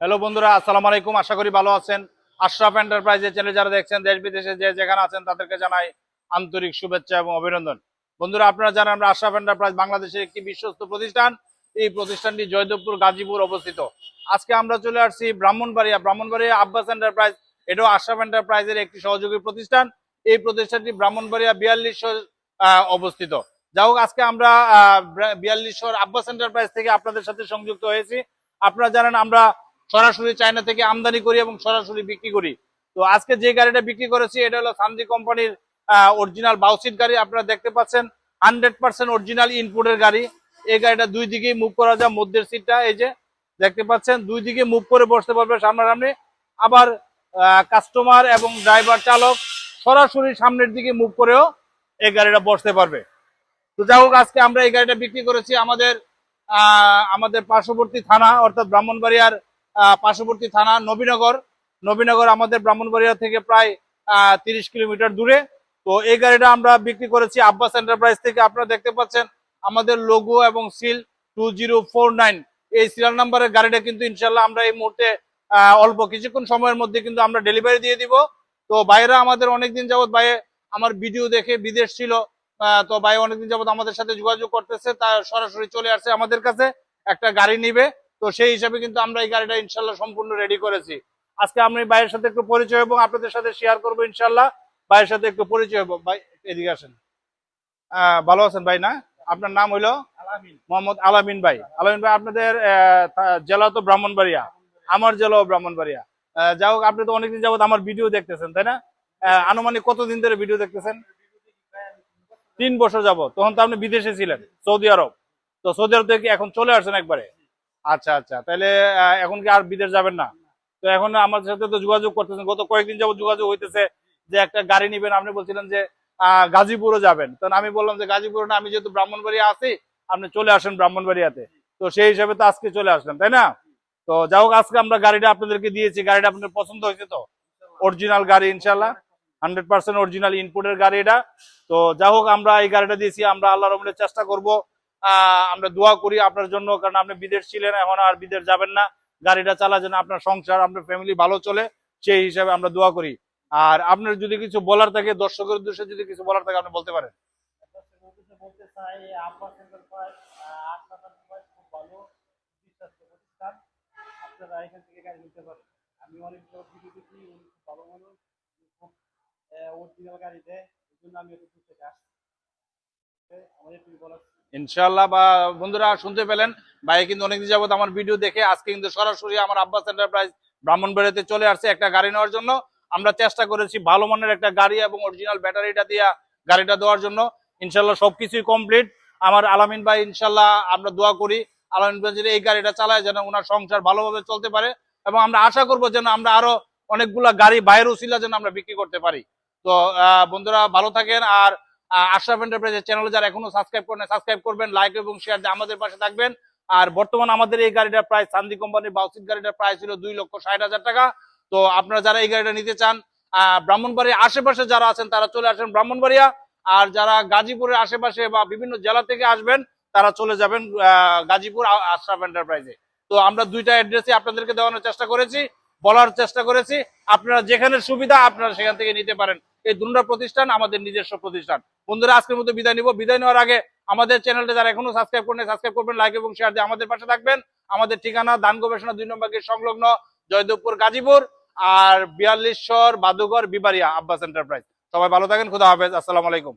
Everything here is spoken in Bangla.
হ্যালো বন্ধুরা, আসসালামু আলাইকুম। আশা করি ভালো আছেন। আশরাফ এন্টারপ্রাইজের চ্যানেল যারা দেখছেন, দেশ বিদেশে যে যেখানে আছেন, তাদেরকে জানাই আন্তরিক শুভেচ্ছা এবং অভিনন্দন। বন্ধুরা, আপনারা জানেন আমরা আশরাফ এন্টারপ্রাইজ বাংলাদেশের একটি বিশ্বস্ত প্রতিষ্ঠান। এই প্রতিষ্ঠানটি জয়দেবপুর, গাজীপুর অবস্থিত। আজকে আমরা চলে আসছি ব্রাহ্মণবাড়িয়া। ব্রাহ্মণবাড়িয়া আব্বাস এন্টারপ্রাইজ এটাও আশরাফ এন্টারপ্রাইজের একটি সহযোগী প্রতিষ্ঠান। এই প্রতিষ্ঠানটি ব্রাহ্মণবাড়িয়া বিয়াল্লিশ অবস্থিত। যাই হোক, আজকে আমরা বিয়াল্লিশর আব্বাস এন্টারপ্রাইজ থেকে আপনাদের সাথে সংযুক্ত হয়েছি। আপনারা জানেন আমরা সরাসরি চায়না থেকে আমদানি করি এবং সরাসরি বিক্রি করি। তো আজকে যে গাড়িটা বিক্রি করেছি, এটা হলো সান্দি কোম্পানির অরিজিনাল বাউসিট গাড়ি। আপনারা দেখতে পাচ্ছেন হান্ড্রেড পার্সেন্ট অরিজিনাল ইনপুটের গাড়ি। এই গাড়িটা দুই দিকেই মুভ করা যায়, মধ্যের সিটটা এই যে দেখতে পাচ্ছেন, দুই দিকে মুভ করে বসতে পারবে সামনাসামনি। আবার কাস্টমার এবং ড্রাইভার চালক সরাসরি সামনের দিকে মুভ করেও এই গাড়িটা বসতে পারবে। তো যাই হোক, আজকে আমরা এই গাড়িটা বিক্রি করেছি আমাদের আমাদের পার্শ্ববর্তী থানা, অর্থাৎ ব্রাহ্মণবাড়িয়ার পার্শ্ববর্তী থানা নবীনগর। নবীনগর আমাদের ব্রাহ্মণবাড়িয়া থেকে প্রায় তিরিশ কিলোমিটার দূরে। তো এই গাড়িটা আমরা বিক্রি করেছি আব্বাস এন্টারপ্রাইজ থেকে। আপনারা দেখতে পাচ্ছেন, আমাদের লোগো এবং সিল টু এই সিরিয়াল নাম্বারের গাড়িটা কিন্তু ইনশাল্লাহ আমরা এই মুহূর্তে অল্প কিছুক্ষণ সময়ের মধ্যে কিন্তু আমরা ডেলিভারি দিয়ে দিব। তো বাইরে আমাদের অনেকদিন যাবত বাইরে আমার ভিডিও দেখে বিদেশ ছিল তো ভাই অনেকদিন যাবত আমাদের সাথে যোগাযোগ করতেছে। তার সরাসরি চলে আসছে আমাদের কাছে। একটা গাড়ি নিবে। তো সেই হিসাবে কিন্তু আমরা এই গাড়িটা ইনশাল্লাহ সম্পূর্ণ রেডি করেছি। আজকে আমি ভাইয়ের সাথে একটু পরিচয় এবং আপনাদের সাথে শেয়ার করব ইনশাল্লাহ। ভাইয়ের সাথে একটু পরিচয় হব। ভাই এদিকে আসেন। ভালো আছেন ভাই না? আপনার নাম হইল? মোহাম্মদ আলামিন ভাই। আলামিন ভাই আপনাদের জেলা তো ব্রাহ্মণবাড়িয়া। আমার জেলাও ব্রাহ্মণবাড়িয়া। যাই হোক আপনি তো অনেকদিন যাবত আমার ভিডিও দেখতেছেন তাই না? আহ, আনুমানিক কতদিন ধরে ভিডিও দেখতেছেন? তিন বছর যাব তখন তো আপনি বিদেশে ছিলেন সৌদি আরব। তো সৌদি আরব থেকে এখন চলে আসছেন একবারে। আচ্ছা আচ্ছা। তাহলে এখন কি আর বিদেশ যাবেন না? তো এখন আমার সাথে তো যোগাযোগ করতেছেন। গত কয়েকদিন যাবত যোগাযোগ হইতেছে যে একটা গাড়ি নিবেন। আপনি বলছিলেন যে গাজীপুরও যাবেন। তখন আমি বললাম যে, গাজীপুর না, আমি যেহেতু ব্রাহ্মণবাড়িয়া আছি, আপনি চলে আসেন ব্রাহ্মণবাড়িয়াতে। তো সেই হিসাবে তো আজকে চলে আসলেন তাই না? তো যাই হোক, আজকে আমরা গাড়িটা আপনাদেরকে দিয়েছি। গাড়িটা আপনাদের পছন্দ হয়েছে তো? অরিজিনাল গাড়ি ইনশাল্লাহ হান্ড্রেড পার্সেন্ট অরিজিনাল ইনপুটের গাড়ি এটা। তো যাই হোক, আমরা এই গাড়িটা দিয়েছি। আমরা আল্লাহ রহমনের চেষ্টা করব আমরা দোয়া করি আপনার জন্য কারণ আপনি বিদেশ ছিলেন এখন আর বিদেশ যাবেন না। গাড়িটা চালা যেন আপনার সংসার আপনার ফ্যামিলি ভালো চলে সেই হিসাবে আমরা দোয়া করি। আর আপনার যদি কিছু বলার থাকে দর্শকের উদ্দেশ্যে যদি কিছু বলার থাকে আপনি বলতে পারেন। আমি অনেক গাড়ি দেয় আমি একটু দূর থেকে আসছি। ওকে, আমার বলার। ইনশাল্লাহ বা বন্ধুরা শুনতে পেলেন ভাই কিন্তু অনেকদিন যাবত আমার ভিডিও দেখে, আজকে কিন্তু সরাসরি আমার আব্বাস এন্টারপ্রাইজ ব্রাহ্মণবাড়িতে চলে আসছে একটা গাড়ি নেওয়ার জন্য। আমরা চেষ্টা করেছি ভালো মানের একটা গাড়ি এবং অরিজিনাল ব্যাটারিটা দিয়া গাড়িটা দেওয়ার জন্য। ইনশাল্লাহ সবকিছুই কমপ্লিট আমার আলামিন ভাই ইনশাল্লাহ আমরা দোয়া করি, আলামিন ভাই এই গাড়িটা চালায়, যেন ওনার সংসার ভালোভাবে চলতে পারে এবং আমরা আশা করব যেন আমরা আরও অনেকগুলা গাড়ি বাইরেও ছিল যেন আমরা বিক্রি করতে পারি। তো বন্ধুরা ভালো থাকেন, আর আশরাফ এন্টারপ্রাইজের চ্যানেল যারা এখনও সাবস্ক্রাইব করেন সাবস্ক্রাইব করবেন লাইক এবং শেয়ার দিয়ে আমাদের পাশে থাকবেন। আর বর্তমান আমাদের এই গাড়িটার প্রাইস সান্দি কোম্পানির বাউসিক গাড়িটার প্রাইস ছিল দুই লক্ষ ষাট হাজার টাকা। তো আপনারা যারা এই গাড়িটা নিতে চান ব্রাহ্মণবাড়ির আশেপাশে যারা আছেন, তারা চলে আসেন ব্রাহ্মণবাড়িয়া। আর যারা গাজীপুরের আশেপাশে বা বিভিন্ন জেলা থেকে আসবেন, তারা চলে যাবেন গাজীপুর আশরাফ এন্টারপ্রাইজে তো আমরা দুইটা অ্যাড্রেসই আপনাদেরকে দেওয়ানোর চেষ্টা করেছি। বলার চেষ্টা করেছি। আপনারা যেখানে সুবিধা, আপনারা সেখান থেকে নিতে পারেন। এই দুটা প্রতিষ্ঠান আমাদের নিজস্ব প্রতিষ্ঠান। বন্ধুরা, আজকের মতো বিদায় নিব। বিদায় নেওয়ার আগে আমাদের চ্যানেলটা যারা এখনও সাবস্ক্রাইব করেন সাবস্ক্রাইব করবেন লাইক এবং শেয়ার দিয়ে আমাদের পাশে থাকবেন। আমাদের ঠিকানা দান গবেষণা দুই নম্বর সংলগ্ন জয়দেবপুর গাজীপুর আর বিয়াল্লিশর বাদুঘর বিবারিয়া আব্বাস এন্টারপ্রাইজ। সবাই ভালো থাকেন। খুদা হাফেজ। আসসালামু আলাইকুম।